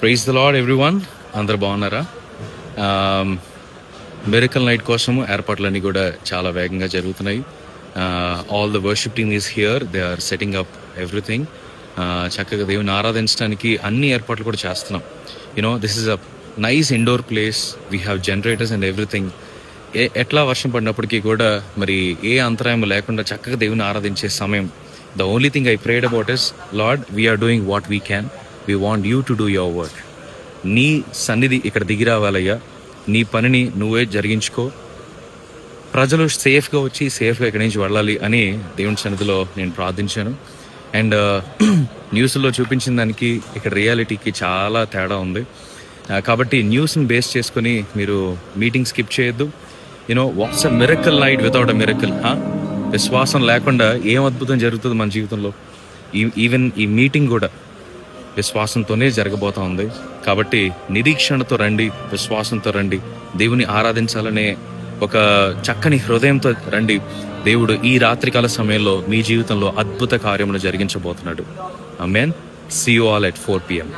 Praise the lord everyone అందరు బాగున్నారా? మెరికల్ night కోసము ఏర్పాట్లన్నీ కూడా చాలా వేగంగా జరుగుతున్నాయి. All the worship team is here they are setting up everything చక్కగా దేవుని ఆరాధించడానికి అన్ని ఏర్పాట్లు కూడా చేస్తున్నాం. You know this is a nice indoor place we have generators and everything ఏ ఎట్లా వర్షం పడినప్పటికీ కూడా మరి ఏ అంతరాయం లేకుండా చక్కగా దేవుని ఆరాధించే సమయం. The only thing I prayed about is Lord we are doing what we can we want you to do your work నీ సన్నిధి ఇక్కడ దిగి రావాలయ్యా. నీ పనిని నువ్వే జరిగించుకో. ప్రజలు సేఫ్గా వచ్చి సేఫ్గా ఇక్కడి నుంచి వెళ్ళాలి అని దేవుని సన్నిధిలో నేను ప్రార్థించాను. అండ్ న్యూస్లో చూపించిన దానికి ఇక్కడ రియాలిటీకి చాలా తేడా ఉంది. కాబట్టి న్యూస్ని బేస్ చేసుకొని మీరు మీటింగ్ స్కిప్ చేయొద్దు. You know what's a miracle night without a miracle విశ్వాసం లేకుండా ఏం అద్భుతం జరుగుతుంది మన జీవితంలో? ఈవెన్ ఈ మీటింగ్ కూడా. విశ్వాసంతోనే జరగబోతా ఉంది. కాబట్టి నిరీక్షణతో రండి విశ్వాసంతో రండి. దేవుని ఆరాధించాలనే ఒక చక్కని హృదయంతో రండి. దేవుడు ఈ రాత్రికాల సమయంలో మీ జీవితంలో అద్భుత కార్యములు జరిగించబోతున్నాడు. Amen see you all at four PM